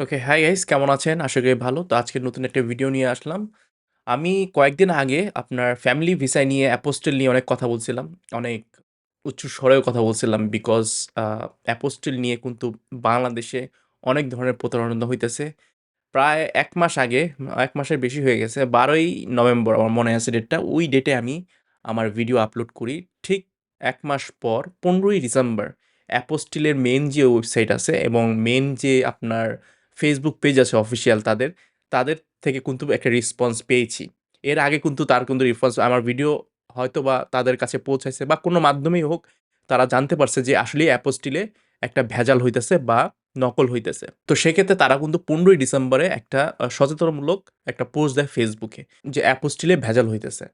ওকে, hi guys কেমন আছেন? আশা করি ভালো। তো আজকে নতুন একটা ভিডিও নিয়ে আসলাম। আমি কয়েকদিন আগে আপনার ফ্যামিলি ভিসা নিয়ে অ্যাপোস্টেল নিয়ে অনেক কথা বলছিলাম। অনেক উচ্চ স্বরেও কথা বলছিলাম বিকজ অ্যাপোস্টেল নিয়ে কিন্তু বাংলাদেশে অনেক ধরনের প্রতারণা হইতেছে। প্রায় এক মাস আগে, এক মাসের বেশি হয়ে গেছে। ১২ই নভেম্বর আমার মনে আছে ডেটটা। ওই ডেটে আমি আমার ভিডিও আপলোড করি। ঠিক এক মাস পর ১৫ই ডিসেম্বর অ্যাপোস্টিলের মেন যে ওয়েবসাইট আছে এবং মেন যে আপনার ফেসবুক পেজ আছে অফিসিয়াল তাদের, তাদের থেকে কিন্তু একটা রেসপন্স পেয়েছি। এর আগে কিন্তু তার কিন্তু রেসপন্স আমার ভিডিও হয়তো বা তাদের কাছে পৌঁছাইছে বা কোনো মাধ্যমেই হোক তারা জানতে পারছে যে আসলেই অ্যাপোস্টিলে একটা ভেজাল হইতেছে বা নকল হইতেছে। তো সেক্ষেত্রে তারা কিন্তু ১৫ই ডিসেম্বরে একটা সচেতনমূলক একটা পোস্ট দেয় ফেসবুকে যে অ্যাপোস্টিলে ভেজাল হইতেছে।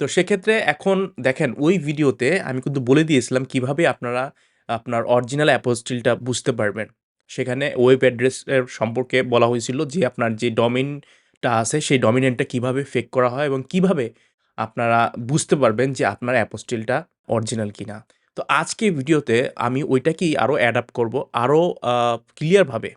তো সেক্ষেত্রে এখন দেখেন ওই ভিডিওতে আমি কিন্তু বলে দিয়েছিলাম কীভাবে আপনারা আপনার অরিজিনাল অ্যাপোস্টিলটা বুঝতে পারবেন। সেখানে ওয়েব অ্যাড্রেসের সম্পর্কে বলা হয়েছিল যে আপনার যে ডমিনটা আছে, সেই ডমিনেন্টটা কীভাবে ফেক করা হয় এবং কীভাবে আপনারা বুঝতে পারবেন যে আপনার অ্যাপোস্টিলটা অরিজিনাল কিনা। তো আজকে ভিডিওতে আমি ওইটাকেই আরও অ্যাডাপ্ট করব। আরও ক্লিয়ারভাবে।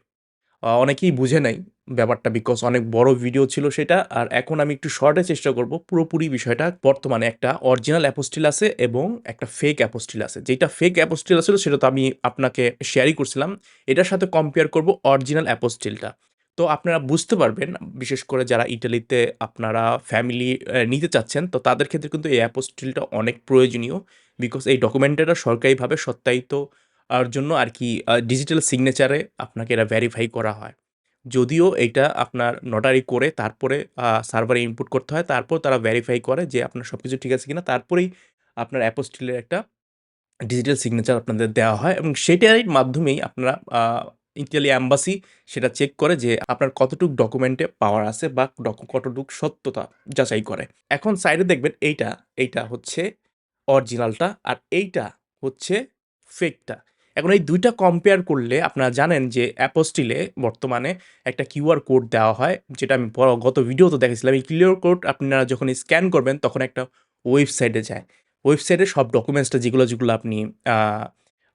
অনেকেই বুঝে নাই ব্যাপারটা বিকজ অনেক বড় ভিডিও ছিল সেটা। আর এখন আমি একটু শর্টে চেষ্টা করব পুরোপুরি বিষয়টা। বর্তমানে একটা অরিজিনাল অ্যাপোস্টিল আছে এবং একটা ফেক অ্যাপোস্টিল আছে। যেটা ফেক অ্যাপোস্টিল আছিল সেটা তো আমি আপনাকে শেয়ারই করছিলাম। এটার সাথে কম্পেয়ার করব অরিজিনাল অ্যাপোস্টিলটা। তো আপনারা বুঝতে পারবেন, বিশেষ করে যারা ইটালিতে আপনারা ফ্যামিলি নিতে চাচ্ছেন, তো তাদের ক্ষেত্রে কিন্তু এই অ্যাপোস্টিলটা অনেক প্রয়োজনীয়। বিকজ এই ডকুমেন্টটা সরকারিভাবে সত্যায়িত আর জন্য আর কি ডিজিটাল সিগনেচারে আপনাকে এটা ভেরিফাই করা হয়। যদিও এইটা আপনার নোটারি করে তারপরে সার্ভারে ইনপুট করতে হয়। তারপর তারা ভেরিফাই করে যে আপনার সব কিছু ঠিক আছে কিনা। তারপরেই আপনার অ্যাপোস্টিলের একটা ডিজিটাল সিগনেচার আপনাদের দেওয়া হয় এবং সেটারই মাধ্যমেই আপনারা ইতালি এম্বাসি সেটা চেক করে যে আপনার কতটুক ডকুমেন্টে পাওয়ার আছে বা কতটুক সত্যতা যাচাই করে। এখন সাইডে দেখবেন এইটা, এইটা হচ্ছে অরিজিনালটা আর এইটা হচ্ছে ফেকটা। এখন এই দুইটা কম্পেয়ার করলে আপনারা জানেন যে অ্যাপোস্টিলে বর্তমানে একটা কিউআর কোড দেওয়া হয় যেটা আমি গত ভিডিওতে দেখেছিলাম এই কিউআর কোড আপনারা যখন স্ক্যান করবেন তখন একটা ওয়েবসাইটে যায়। ওয়েবসাইটে সব ডকুমেন্টসটা যেগুলো, যেগুলো আপনি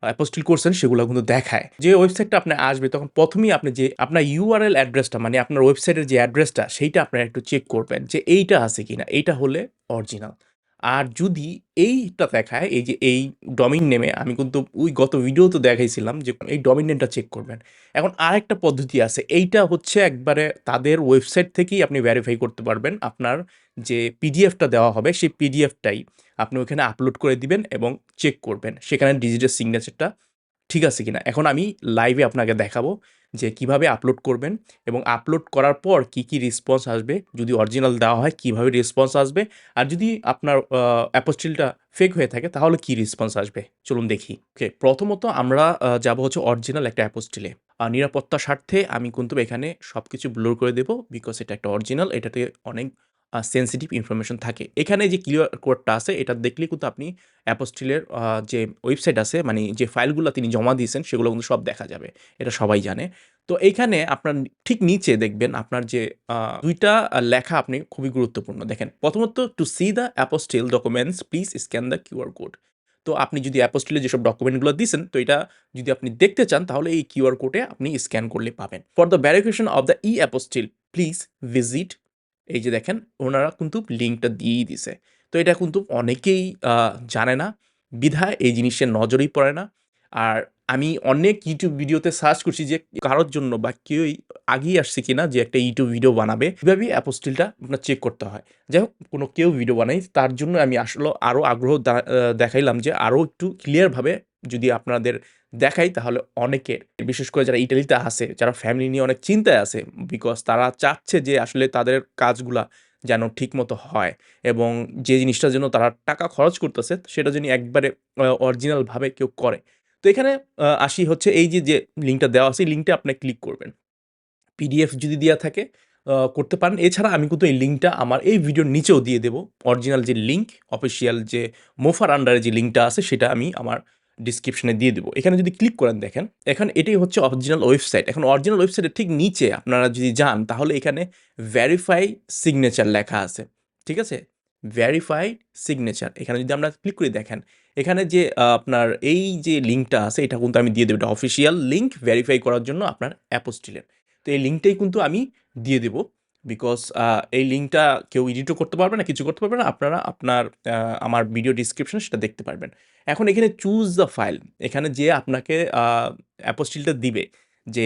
অ্যাপোস্টিল করছেন সেগুলো কিন্তু দেখায়। যে ওয়েবসাইটটা আপনার আসবে তখন প্রথমেই আপনি যে আপনার ইউআরএল অ্যাড্রেসটা মানে আপনার ওয়েবসাইটের যে অ্যাড্রেসটা সেইটা আপনারা একটু চেক করবেন যে এইটা আছে কিনা। এইটা হলে অরিজিনাল। আর যদি এইটা দেখায়, এই যে এই ডমিন নেমে আমি কিন্তু ওই গত ভিডিও তো দেখাইছিলাম যে এই ডমিন নেমটা চেক করবেন। এখন আরেকটা পদ্ধতি আছে। এইটা হচ্ছে একবারে তাদের ওয়েবসাইট থেকেই আপনি ভেরিফাই করতে পারবেন। আপনার যে পিডিএফটা দেওয়া হবে, সেই পিডিএফটাই আপনি ওখানে আপলোড করে দিবেন এবং চেক করবেন। সেখানে ডিজিটাল সিগনেচারটা ঠিক আছে কিনা। এখন আমি লাইভে আপনাকে দেখাবো যে কীভাবে আপলোড করবেন এবং আপলোড করার পর কি, কি রেসপন্স আসবে। যদি অরিজিনাল দেওয়া হয় কীভাবে রেসপন্স আসবে। আর যদি আপনার অ্যাপোস্টিলটা ফেক হয়ে থাকে তাহলে কি রেসপন্স আসবে। চলুন দেখি। ওকে প্রথমত আমরা যাব হচ্ছে অরিজিনাল একটা অ্যাপোস্টিলে। আর নিরাপত্তার স্বার্থে আমি কিন্তু এখানে সব কিছু ব্লোর করে দেবো বিকজ এটা একটা অরিজিনাল এটাতে অনেক সেনসিটিভ ইনফরমেশন থাকে। এখানে যে কিউআর কোডটা আছে, এটা দেখলে কিন্তু আপনি অ্যাপোস্টিলের যে ওয়েবসাইট আছে মানে যে ফাইলগুলো তিনি জমা দিয়েছেন, সেগুলো কিন্তু সব দেখা যাবে। এটা সবাই জানে। তো এইখানে আপনার ঠিক নিচে দেখবেন আপনার যে, আ ২ টা আ, লেখা আপনি খুবই গুরুত্বপূর্ণ। দেখেন, প্রথমত to see the apostille documents please scan the QR code. তো আপনি যদি অ্যাপোস্টিলে যেসব ডকুমেন্টগুলো দিছেন তো এটা যদি আপনি দেখতে চান, তাহলে এই কিউআর কোডে আপনি স্ক্যান করলে পাবেন। For the verification of the e apostille please visit এই যে দেখেন, ওনারা কিন্তু লিঙ্কটা দিয়েই দিছে। তো এটা কিন্তু অনেকেই জানে না। বিধায় এই জিনিসের নজরেই পড়ে না। আর আমি অনেক ইউটিউব ভিডিওতে সার্চ করছি যে কারোর জন্য বা কেউই আগেই আসছে কিনা যে একটা ইউটিউব ভিডিও বানাবে। কীভাবে অ্যাপোস্টিলটা আপনার চেক করতে হয়। যাই হোক, কোনো কেউ ভিডিও বানাই তার জন্য আমি আসলে আরও আগ্রহ দেখাইলাম যে আরও একটু ক্লিয়ারভাবে যদি আপনাদের দেখাই তাহলে অনেকের বিশেষ করে যারা ইটালিতে আছে, যারা ফ্যামিলি নিয়ে অনেক চিন্তায় আছে বিকজ তারা চাচ্ছে যে আসলে তাদের কাজগুলা যেন ঠিকমতো হয় এবং যে জিনিসটার জন্য তারা টাকা খরচ করতেছে সেটা যেন একবারে অরিজিনালভাবে কেউ করে। তো এখানে আসি হচ্ছে এই যে, যে লিঙ্কটা দেওয়া আছে এই লিঙ্কটা আপনি ক্লিক করবেন। পিডিএফ যদি দেওয়া থাকে করতে পারেন। এছাড়া আমি কিন্তু এই লিঙ্কটা আমার এই ভিডিওর নিচেও দিয়ে দেব। অরিজিনাল যে লিঙ্ক অফিসিয়াল যে মোফার আন্ডারে যে লিঙ্কটা আছে সেটা আমি আমার ডেসক্রিপশনে দিয়ে দেবো এখানে যদি ক্লিক করেন দেখেন, এখন এটাই হচ্ছে অরিজিনাল ওয়েবসাইট। এখন অরিজিনাল ওয়েবসাইটের ঠিক নিচে আপনারা যদি যান তাহলে এখানে ভেরিফাই সিগনেচার লেখা আছে। ঠিক আছে? ভেরিফাইড সিগনেচার এখানে যদি আমরা ক্লিক করি দেখেন, এখানে যে আপনার এই যে লিঙ্কটা আছে এটা কিন্তু আমি দিয়ে দেবো এটা অফিসিয়াল লিঙ্ক ভেরিফাই করার জন্য আপনার অ্যাপোস্টিলের। তো এই লিঙ্কটাই কিন্তু আমি দিয়ে দেব। বিকজ এই লিঙ্কটা কেউ এডিটও করতে পারবে না, কিছু করতে পারবে না। আপনারা আপনার আমার ভিডিও ডেসক্রিপশনে সেটা দেখতে পারবেন। এখন এখানে চুজ দ্য ফাইল এখানে যে আপনাকে অ্যাপোস্টিলটা দিবে যে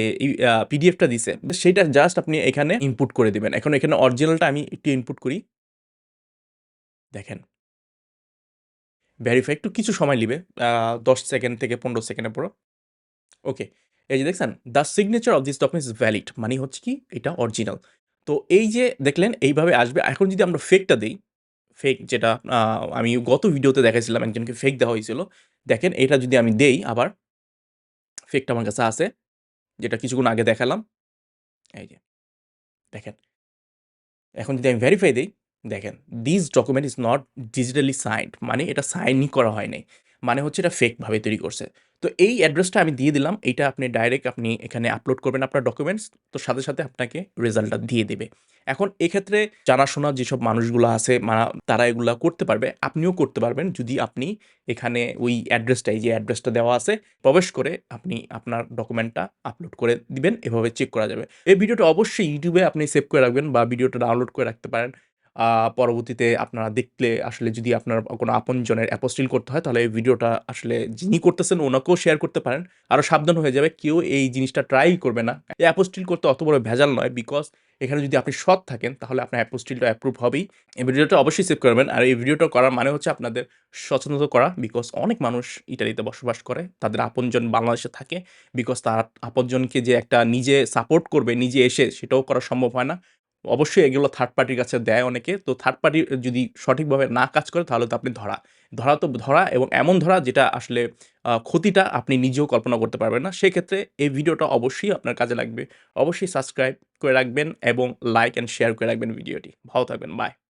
পিডিএফটা দিছে। সেইটা জাস্ট আপনি এখানে ইনপুট করে দিবেন। এখন এখানে অরিজিনালটা আমি একটু ইনপুট করি। দেখেন। ভেরিফাই একটু কিছু সময় নিবে। দশ সেকেন্ড থেকে ১৫ সেকেন্ডের পুরো। ওকে। এই যে দেখছেন? The signature of this documents is valid. মানে হচ্ছে কি? এটা অরিজিনাল। তো এই যে দেখলেন, এইভাবে আসবে। এখন যদি আমরা ফেকটা দিই ফেক যেটা আমি গত ভিডিওতে দেখাইছিলাম, একজনকে ফেক দেওয়া হয়েছিল। দেখেন, এটা যদি আমি দেই আবার ফেকটা আমার কাছে আছে। যেটা কিছুক্ষণ আগে দেখালাম। এই যে। দেখেন। এখন যদি আমি ভেরিফাই দিই, দেখেন this document is not digitally signed মানে এটা সাইনই করা হয় নাই। মানে হচ্ছে এটা ফেকভাবে তৈরি করছে। তো এই অ্যাড্রেসটা আমি দিয়ে দিলাম। এইটা আপনি ডাইরেক্ট আপনি এখানে আপলোড করবেন আপনার ডকুমেন্টস। তো সাথে, সাথে আপনাকে রেজাল্টটা দিয়ে দেবে। এখন এক্ষেত্রে জানাশোনা যেসব মানুষগুলো আছে তারা এগুলা করতে পারবে। আপনিও করতে পারবেন যদি আপনি এখানে ওই অ্যাড্রেসটা এই যে অ্যাড্রেসটা দেওয়া আছে প্রবেশ করে আপনি আপনার ডকুমেন্টটা আপলোড করে দিবেন। এভাবে চেক করা যাবে। এই ভিডিওটা অবশ্যই ইউটিউবে আপনি সেভ করে রাখবেন বা ভিডিওটা ডাউনলোড করে রাখতে পারেন। পরবর্তীতে আপনারা দেখলে আসলে যদি আপনার কোনো আপনজনের অ্যাপোস্টিল করতে হয়, তাহলে এই ভিডিওটা আসলে যিনি করতেছেন ওনাকেও শেয়ার করতে পারেন। আরও সাবধান হয়ে যাবে। কেউ এই জিনিসটা ট্রাই করবে না। এই অ্যাপোস্টিল করতে অত বড় ভেজাল নয়। বিকজ এখানে যদি আপনি সৎ থাকেন, তাহলে আপনার অ্যাপোস্টিলটা অ্যাপ্রুভ হবেই। এই ভিডিওটা অবশ্যই সেভ করবেন। আর এই ভিডিওটা করার মানে হচ্ছে আপনাদের সচেতনতা করা। বিকজ অনেক মানুষ ইটালিতে বসবাস করে। তাদের আপনজন বাংলাদেশে থাকে। বিকজ তার আপনজনকে যে একটা নিজে সাপোর্ট করবে, নিজে এসে সেটাও করা সম্ভব হয় না। অবশ্যই এগুলো থার্ড পার্টির কাছে দেয় অনেকে। তো থার্ড পার্টি যদি সঠিকভাবে না কাজ করে, তাহলে তো আপনি ধরা। ধরা তো ধরা এবং এমন ধরা যেটা আসলে ক্ষতিটা আপনি নিজেও কল্পনা করতে পারবেন না। সেক্ষেত্রে এই ভিডিওটা অবশ্যই আপনার কাজে লাগবে। অবশ্যই সাবস্ক্রাইব করে রাখবেন এবং লাইক অ্যান্ড শেয়ার করে রাখবেন ভিডিওটি। ভালো থাকবেন। বাই।